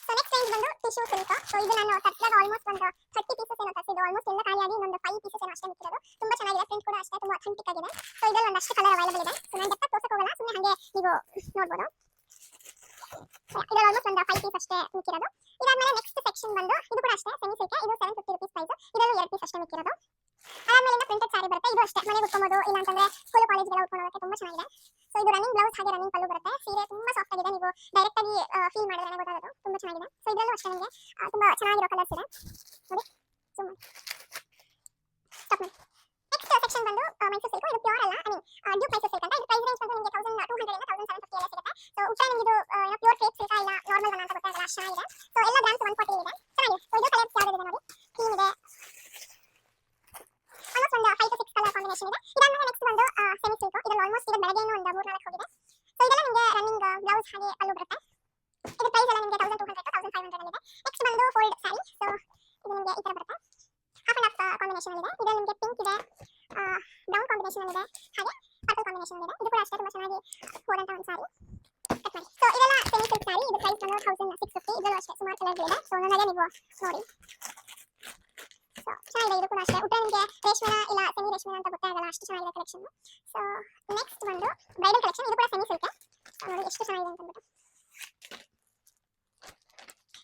ಸೊ ನೆಕ್ಸ್ಟ್ ರೇಂಜ್ ಬಂದು ಟಿಶ್ಯೂ ಸಿಲ್ಕ್ ಸೊ ಇದು ನಾನು ತರ್ಸಿದಾಗ ಆಲ್ಮೋಸ್ಟ್ ಒಂದು ಥರ್ಟಿ ಪೀಸಸ್ ಏನೋ ತರಿಸಿದ್ದು. ಆಲ್ಮೋಸ್ಟ್ ಎಲ್ಲ ಖಾಲಿಯಾಗಿ ಇನ್ನೊಂದು ಫೈವ್ ಪೀಸಸ್ ಏನೋ ಅಷ್ಟೇ ಮಿಕ್ಕಿರೋದು ತುಂಬ ಚೆನ್ನಾಗಿದೆ. ಪ್ರಿಂಟ್ ಕೂಡ ಅಷ್ಟೇ ತುಂಬ ಅಥೆಂಟಿಕ್ ಆಗಿದೆ. ಸೊ ಇದರಲ್ಲಿ ಒಂದಷ್ಟು ಕಲರ್ ಅವೈಲೇಬಲ್ ಇದೆ. ಸೊ ನಾನು ಡೆಪ್ಪ ತೋರ್ಸಕ್ಕೆ ಹೋಗಲ್ಲ. ಸುಮ್ಮನೆ ಹಾಗೆ ನೀವು ನೋಡ್ಬೋದು. ಇದರಲ್ಲಿ ಆಲ್ಮೋಸ್ಟ್ ಒಂದು ಫೈವ್ ಪೀಸ್ ಅಷ್ಟೇ ಮಿಕ್ಕಿರೋದು. ಇದಾದ್ಮೇಲೆ ನೆಕ್ಸ್ಟ್ ಸೆಕ್ಷನ್ ಬಂದು ಇದು ಕೂಡ ಅಷ್ಟೇ ಸೆಮಿ ಸಿಲ್ಕ್ ಇದು ಸೆವೆನ್ ಫಿಫ್ಟಿ ರುಪೀಸ್ ಪ್ರೈಸ್ ಇದರಲ್ಲೂ ಎರಡು ಪೀಸ್ ಅಷ್ಟೇ ಮಿಕ್ಕಿರೋದು. ಅದಾದ್ಮೇಲೆ ಪ್ರಿಂಟೆಡ್ ಸಾರಿ ಬರುತ್ತೆ. ಇದು ಅಷ್ಟೇ. ಮನೆಗೆ ಉಟ್ಕೊಬೋದು. ಇಲ್ಲ ಅಂತಂದ್ರೆ ಸ್ಕೂಲ್ ಕಾಲೇಜ್ಗೆಲ್ಲ ಉಟ್ಕೊಳ್ಳೋದಕ್ಕೆ ತುಂಬಾ ಚೆನ್ನಾಗಿದೆ. ಸೊ ಇದು ರನ್ನಿಂಗ್ ಬ್ಲೌಸ್ ಹಾಗೆ ರನ್ನಿಂಗ್ ಪಲ್ಲು ಬರುತ್ತೆ. ಸೀರೆ ತುಂಬಾ ಸಾಫ್ಟ್ ಆಗಿದೆ. ನೀವು ಡೈರೆಕ್ಟ್ ಆಗಿ ಫೀಲ್ ಮಾಡಿದ್ರೆ ಗೊತ್ತಾಗೋದು. ತುಂಬಾ ಚೆನ್ನಾಗಿದೆ. ಸೊ ಇದರಲ್ಲೂ ಅಷ್ಟೇ ನಿಮಗೆ. ತುಂಬಾ ಚೆನ್ನಾಗಿರೋ ಕಲರ್ಸ್ ಇದೆ. ನೋಡಿ. ಸುಮ್ಮನೆ ನೆಕ್ಸ್ಟ್ ಸೆಕ್ಷನ್ ಬಂದು ಮೈಸೂರು ಸಿಲ್ಕ್ ಇದು ಪ್ಯೂರ್ ಅಲ್ಲ. I mean duke Mysuru silk ಅಂತ. ಇದು ಪ್ರೈಸ್ ರೇಂಜ್ ಬಂದು ನಿಮಗೆ ತೌಸಂಡ್ ಟೂ ಹಂಡ್ರೆಡ್ ಇಂದ ತೌಸಂಡ್ ಸೆವೆನ್ ಫಿಫ್ಟಿ ಎಲ್ಲ ಸಿಗುತ್ತೆ. ಸೊ ಉಟ್ಟ ನಿಮಗೆ ಇದು ಪ್ಯೂರ್ ಫೇಕ್ ಸಿಲ್ಕ ಇಲ್ಲ ನಾರ್ಮಲ್ ಒನ್ ಅಂತ ಗೊತ್ತಾಗಲ್ಲ ಚೆನ್ನಾಗಿದೆ. ಸೊ ಎಲ್ಲ ಬ್ರಾಂಡ್ಸ್ ಒನ್ ಫಾರ್ಟಿ ಇದೆ. ಚೆನ್ನಾಗಿದೆ. ಸೊ ಇದು ಕಲರ್ಸ್ ಇದೆ ನೋಡಿ. ಕ್ರೀಮ್ ಇದೆ. ಆಲ್ಮೋಸ್ಟ್ ಒಂದು five to six colour combination ಇದೆ. ಇದಾದ್ಮೇಲೆ ನೆಕ್ಸ್ಟ್ ಬಂದು ಸೆಮಿ ಸಿಲ್ಕ್ ಇದ್ರಲ್ಲಿ ಆಲ್ಮೋಸ್ಟ್ ಇದು ಬೆಳಗ್ಗೆ ಒಂದು ಮೂರು ನಾಲ್ಕು ಹೋಗಿದೆ. ಸೊ ಇದೆಲ್ಲ ನಿಮಗೆ ರನ್ನಿಂಗ್ ಬ್ಲೌಸ್ ಹಾಗೆ ಅಲ್ಲೂ ಬರುತ್ತೆ. ಇದು ಪ್ರೈಸ್ ಎಲ್ಲ ನಿಮಗೆ thousand two hundred thousand five hundred ಇದೆ ನೆಕ್ಸ್ಟ್ ಬಂದು ಫೋಲ್ಡ್ ಸ್ಯಾರಿ ಸೊ ಇದು ನಿಮಗೆ ಈ ಥರ ಬರುತ್ತೆ. ಹಾಫ್ ಅಂಡ್ ಹಾಫ್ ಕಾಂಬಿನೇಷನ್ ಇದೆ ಇದರಲ್ಲಿ ನಿಮಗೆ ಪಿಂಕ್ ಇದೆ ಬ್ರೌನ್ ಕಾಂಬಿನೇಷನ್ ಇದೆ ಹಾಗೆ ಪರ್ಪಲ್ ಕಾಂಬಿನೇಷನ್ ಇದೆ ಇದು ಕೂಡ ಅಷ್ಟೇ ತುಂಬಾ ಚೆನ್ನಾಗಿ ಹೋದಂಥ ಒಂದು ಮಾಡಿ. ಸೊ ಇದೆಲ್ಲ ಸೆಮಿ ಸಿಲ್ಕ್ ಸಾರಿ ಇದು ಪ್ರೈಸ್ ಬಂದು ತೌಸಂಡ್ ಸಿಕ್ಸ್ ಫಿಫ್ಟಿ ಇದರಲ್ಲೂ ಅಷ್ಟೇ ಸುಮಾರು ಕಲರ್ಗಳಿದೆ ಸೊ ಒಂದೊಂದೇ ನೀವು ನೋಡಿ. ಚೆನ್ನಾಗಿದೆ ಇದು ಕೂಡ ಅಷ್ಟೇ. ಊಟ ನಿಮಗೆ ರೇಷ್ಮೆನ ಇಲ್ಲ ಸೆಮಿ ರೇಷ್ಮೆನ ಅಂತ ಗೊತ್ತಾಗಲ್ಲ ಅಷ್ಟು ಚೆನ್ನಾಗಿದೆ ಕಲೆಕ್ಷನ್ ಸೊ ನೆಕ್ಸ್ಟ್ ಬಂದು ಬ್ರೈಡಲ್ ಕಲೆಕ್ಷನ್ ಇದು ಕೂಡ ಸೆಮಿ ಸಿಲ್ಕೆ ನೋಡಿ ಎಷ್ಟು ಚೆನ್ನಾಗಿದೆ ಅಂತ ಅಂದ್ಬಿಟ್ಟು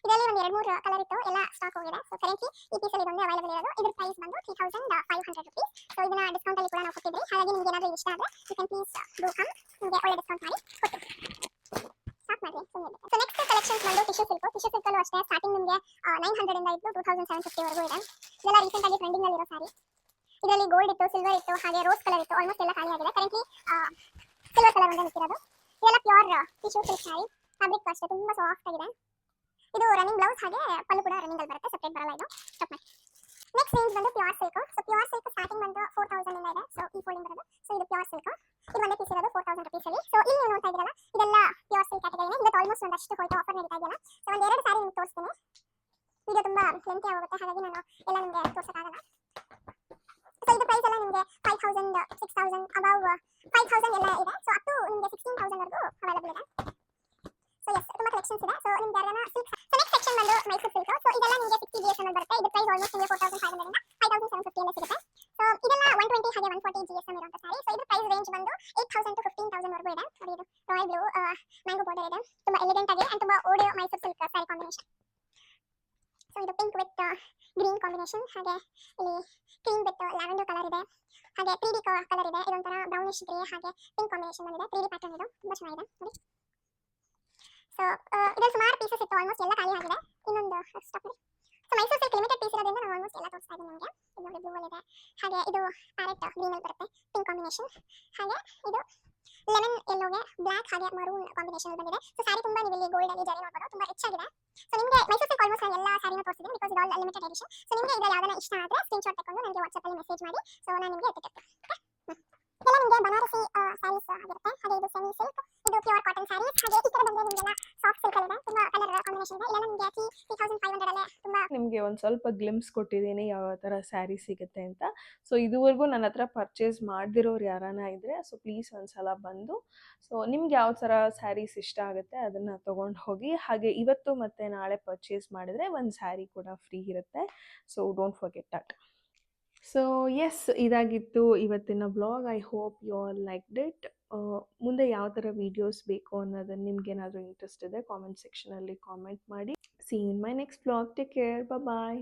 ಇದರಲ್ಲಿ ಒಂದು ಎರಡು ಮೂರು ಕಲರ್ ಇತ್ತು. ಎಲ್ಲ ಸ್ಟಾಕ್ ಹೋಗಿದೆ. ಸೊ ಕರೆಂಟ್ಲಿ ಈ ಪೀಸಲ್ಲಿ ಇದೊಂದು ಅವೈಲೇಬಲ್ ಇರೋದು. ಇದ್ರ ಪ್ರೈಸ್ ಬಂದು three thousand five hundred rupees so ಇದನ್ನ ಡಿಸ್ಕೌಂಟ್ ಅಲ್ಲಿ ಕೂಡ ನಾವು ಕೊಟ್ಟಿದ್ವಿ ಹಾಗಾಗಿ ನಿಮ್ಗೆ ಏನಾದರೂ ಇಷ್ಟ ಆದರೆ you can please do come ನಿಮಗೆ ಒಳ್ಳೆ ಡಿಸ್ಕೌಂಟ್ ಮಾಡಿ ಕೊಟ್ಟು ಸ್ಟಾರ್ಟ್ ಮಾಡಿ ಸೊ ನೆಕ್ಸ್ಟ್ ಕಲೆಕ್ಷನ್ಸ್ ಬಂದು ಟಿಶ್ಯೂ ಸಿಲ್ಕ್ ಟಿಶ್ಯೂ ಸಿಲ್ಕ್ ಅಲ್ಲೂ ಅಷ್ಟೇ ಸ್ಟಾರ್ಟಿಂಗ್ ನಿಮಗೆ ನೈನ್ ಹಂಡ್ರೆಡ್ ಇಂದ ಇದ್ದು ಟೂ ತೌಸಂಡ್ ಸೆವೆನ್ ಫಿಫ್ಟಿ ವರೆಗೂ ಇದೆ. ಇದೆಲ್ಲ ರೀಸೆಂಟ್ ಆಗಿ ಟ್ರೆಂಡಿಂಗ್ ಇರೋ ಸಾರಿ ಇದರಲ್ಲಿ ಗೋಲ್ಡ್ ಇತ್ತು ಸಿಲ್ವರ್ ಇತ್ತು, ಹಾಗೆ ರೋಸ್ ಕಲರ್ ಇತ್ತು ಆಲ್ಮೋಸ್ಟ್ ಎಲ್ಲ ಖಾಲಿ ಆಗಿದೆ. ಕರೆಂಟ್ಲಿ ಸಿಲ್ವರ್ ಕಲರ್ ಒಂದೇ ನಿಂತಿರೋದು. ಇದೆಲ್ಲ pure tissue silk sari fabric ಅಷ್ಟೇ, ತುಂಬಾ ಸಾಫ್ಟ್ ಆಗಿದೆ. ಇದು ರನ್ನಿಂಗ್ ಬ್ಲೌಸ್ ಹಾಗೆ ಪಲ್ಲು ಕೂಡ ರನ್ನಿಂಗ್ ಅಲ್ಲಿ ಬರುತ್ತೆ ಸಪ್ರೇಟ್ ಬರಲ್ಲ ಇದು. ಸ್ಟಾಪ್ ಮಾಡಿ. ನೆಕ್ಸ್ಟ್ ರೇಂಜ್ ಬಂದು pure silk so pure silk starting ಬಂದು ಫೋರ್ ತೌಸಂಡ್ ಇಂದ ಇದೆ. ಸೊ ಈ ಫೋಲ್ಡಿಂಗ್ ಬರೋದು. ಸೊ ಇದು ಪ್ಯೂರ್ ಸಿಲ್ಕ್ ಇದು ಒಂದೇ ಪೀಸ್ ಇರೋದು ಫೋರ್ ತೌಸಂಡ್ ರುಪೀಸ್ ಅಲ್ಲಿ. ಸೊ ಇಲ್ಲಿ ನೀವು ನೋಡ್ತಾ ಇದ್ದೀರಲ್ಲ, ಇದೆಲ್ಲ ಪ್ಯೂರ್ ಸಿಲ್ಕ್ ಕ್ಯಾಟಗರಿನೇ ಇವತ್ತು ಆಲ್ಮೋಸ್ಟ್ ಒಂದಷ್ಟು ಹೋಯ್ತು ಆಫರ್ ನಡೀತಾ ಇದೆಯಲ್ಲ. ಸೊ ಒಂದು ಎರಡು ಸಾರಿ ನಿಮ್ಗೆ ತೋರಿಸ್ತೀನಿ. ವಿಡಿಯೋ ತುಂಬಾ ಲೆಂತಿ ಆಗುತ್ತೆ ಹಾಗಾಗಿ ನಾನು ಎಲ್ಲ ನಿಮಗೆ ತೋರಿಸೋಕ್ಕಾಗಲ್ಲ. ಸೊ ಇದು ಪ್ರೈಸ್ ಎಲ್ಲ ನಿಮಗೆ five thousand six thousand above five thousand ಎಲ್ಲ ಇದೆ. ಸೊ ಅಪ್ ಟು ನಿಮಗೆ ಸಿಕ್ಸ್ಟೀನ್ ತೌಸಂಡ್ ವರೆಗೂ ಅವೈಲೇಬಲ್ ಇದೆ. ಸೊ ಎಸ್ ತುಂಬಾ ಕಲೆಕ್ಷನ್ಸ್ ಇದೆ. ಸೊ ನಿಮ್ಗೆ ಯಾರನ್ನ ಸಿಲ್ಕ್ ನೆಕ್ಸ್ಟ್ ಸೆಕ್ಷನ್ ಬಂದು ಮೈಸೂರು ಸಿಲ್ಕ್ ಸೊ ಇದೆಲ್ಲ ನಿಮಗೆ ಸಿಕ್ಸ್ಟಿ ಜಿ ಎಸ್ ಬರುತ್ತೆ. ಇದು ಪ್ರೈಸ್ ಆಲ್ಮೋಸ್ಟ್ ನಿಮಗೆ four thousand five hundred five thousand seven fifty ಎಲ್ಲ ಸಿಗುತ್ತೆ. ಸೊ ಇದೆಲ್ಲ ಒನ್ ಟ್ವೆಂಟಿ ಹಾಗೆ one forty G S sari so ಇದು ರೇಂಜ್ ಬಂದು eight thousand to fifteen thousand ವರೆಗೂ ಇದೆ. ನೋಡಿ ಇದು ರಾಯಲ್ ಬ್ಲೂ ಮ್ಯಾಂಗೋ ಬಾರ್ಡರ್ ಇದೆ. ತುಂಬಾ ಎಲಿಗೆಂಟ್ ಆಗಿ ಅಂಡ್ ತುಂಬಾ ಓಡಿಯೋ Mysuru silk sari combination so ಇದು ಪಿಂಕ್ ವಿತ್ ಗ್ರೀನ್ ಕಾಂಬಿನೇಷನ್ ಹಾಗೆ ಇಲ್ಲಿ ಕ್ರೀಮ್ ವಿತ್ ಲ್ಯಾವೆಂಡರ್ ಕಲರ್ ಇದೆ. ಹಾಗೆ ತ್ರೀ ಡಿ ಕಲರ್ ಇದೆ. ಇದೊಂಥರ ಬ್ರೌನಿಶ್ ಗ್ರೇ ಹಾಗೆ ಪಿಂಕ್ ಕಾಂಬಿನೇಷನ್ ಬಂದಿದೆ. ತ್ರೀ ಡಿ ಪ್ಯಾಟರ್ನ್ ಇದು. ತುಂಬಾ ಚೆನ್ನಾಗಿದೆ. ನೋಡಿ. ಸೊ ಇದ್ರಲ್ಲಿ ಸುಮಾರು ಪೀಸಸ್ ಇತ್ತು. ಆಲ್ಮೋಸ್ಟ್ ಎಲ್ಲ ಖಾಲಿ ಆಗಿದೆ. ಇನ್ನೊಂದು ಸ್ಟಾಪ್ ಮಾಡಿ. So Mysuru silk limited piece ಇರೋದ್ರಿಂದ ನಾವು ಆಲ್ಮೋಸ್ಟ್ ಎಲ್ಲ ತೋರಿಸ್ತಾ ಇದ್ದೀನಿ ನಿಮಗೆ. ಇದು ನೋಡಿ ಬ್ಲೂ ಇದೆ. ಹಾಗೆ ಇದು ಪ್ಯಾರೆಟ್ ಗ್ರೀನ್ ಅಲ್ಲಿ ಬರುತ್ತೆ. ಕಾಂಬಿನೇಷನ್ ಹಾಗೆ ಇದು ಲೆಮನ್ ಎಲ್ಲೋಗೆ ಬ್ಲಾಕ್ ಹಾಗೆ ಮರೂನ್ ಕಾಂಬಿನೇಷನ್ ಬಂದಿದೆ. ಸೊ ಸಾರಿ ತುಂಬಾ ನೀವು ಇಲ್ಲಿ ಗೋಲ್ಡ್ ಅಲ್ಲಿ ಜರಿ ನೋಡ್ಬೋದು ತುಂಬಾ ರಿಚ್ ಆಗಿದೆ. ಸೊ ನಿಮಗೆ ಮೈಸೂರು ಸಿಲ್ಕ್ ಆಲ್ಮೋಸ್ಟ್ ಎಲ್ಲ ಸಾರಿನೂ ತೋರಿಸಿದ್ದೀನಿ ಬಿಕಾಸ್ ಇದು ಆಲ್ ಲಿಮಿಟೆಡ್ ಎಡಿಷನ್ ಸೊ ನಿಮಗೆ ಇದು ಯಾವ್ದಾನ ಇಷ್ಟ ಆದರೆ ಸ್ಕ್ರೀನ್ಶಾಟ್ ತಗೊಂಡು ನನಗೆ ವಾಟ್ಸಪ್ ಅಲ್ಲಿ ಮೆಸೇಜ್ ಮಾಡಿ. ಸೊ ನಾನು ನಿಮಗೆ ಎತ್ತಿಟ್ಟೆ ಇದೆಲ್ಲ ನಿಮಗೆ ಬನಾರಸಿ ಸ್ಯಾರೀಸ್ ಆಗಿರುತ್ತೆ. ಹಾಗೆ ಇದು ಸೆಮಿ ಸಿಲ್ಕ್ ಇದು ಪ್ಯೂರ್ ಕಾಟನ್ ಸ್ಯಾರೀಸ್ ಹಾಗೆ ಈ ಕಡೆ ಬಂದ್ರೆ ನಿಮಗೆಲ್ಲ ಸಾಫ್ಟ್ ಸಿಲ್ಕ್ ಇದೆ ತುಂಬಾ ಕಲರ್ ಕಾಂಬಿನೇಷನ್ ಇದೆ. ಇದೆಲ್ಲ ನಿಮಗೆ ತ್ರೀ ತೌಸಂಡ್ ಫೈವ್ ಹಂಡ್ರೆಡ್ ಅಲ್ಲೇ ತುಂಬಾ ನಿಮಗೆ ಒಂದು ಸ್ವಲ್ಪ ಗ್ಲಿಮ್ಸ್ ಕೊಟ್ಟಿದ್ದೀನಿ ಯಾವ ಥರ ಸ್ಯಾರಿ ಸಿಗುತ್ತೆ ಅಂತ. ಸೊ ಇದುವರೆಗೂ ನನ್ನ ಹತ್ರ ಪರ್ಚೇಸ್ ಮಾಡ್ದಿರೋರು ಯಾರಾನ ಇದ್ದರೆ ಸೊ ಪ್ಲೀಸ್ ಒಂದ್ಸಲ ಬಂದು ಸೊ ನಿಮ್ಗೆ ಯಾವ ಥರ ಸ್ಯಾರೀಸ್ ಇಷ್ಟ ಆಗುತ್ತೆ ಅದನ್ನು ತೊಗೊಂಡು ಹೋಗಿ. ಹಾಗೆ ಇವತ್ತು ಮತ್ತು ನಾಳೆ ಪರ್ಚೇಸ್ ಮಾಡಿದ್ರೆ ಒಂದು ಸ್ಯಾರಿ ಕೂಡ ಫ್ರೀ ಇರುತ್ತೆ. So don't forget that so yes ಇದಾಗಿತ್ತು ಇವತ್ತಿನ blog. I hope you all liked it ಮುಂದೆ ಯಾವ ಥರ ವೀಡಿಯೋಸ್ ಬೇಕು ಅನ್ನೋದನ್ನು ನಿಮ್ಗೇನಾದರೂ ಇಂಟ್ರೆಸ್ಟ್ ಇದೆ ಕಾಮೆಂಟ್ ಸೆಕ್ಷನಲ್ಲಿ ಕಾಮೆಂಟ್ ಮಾಡಿ. See in my next blog take care bye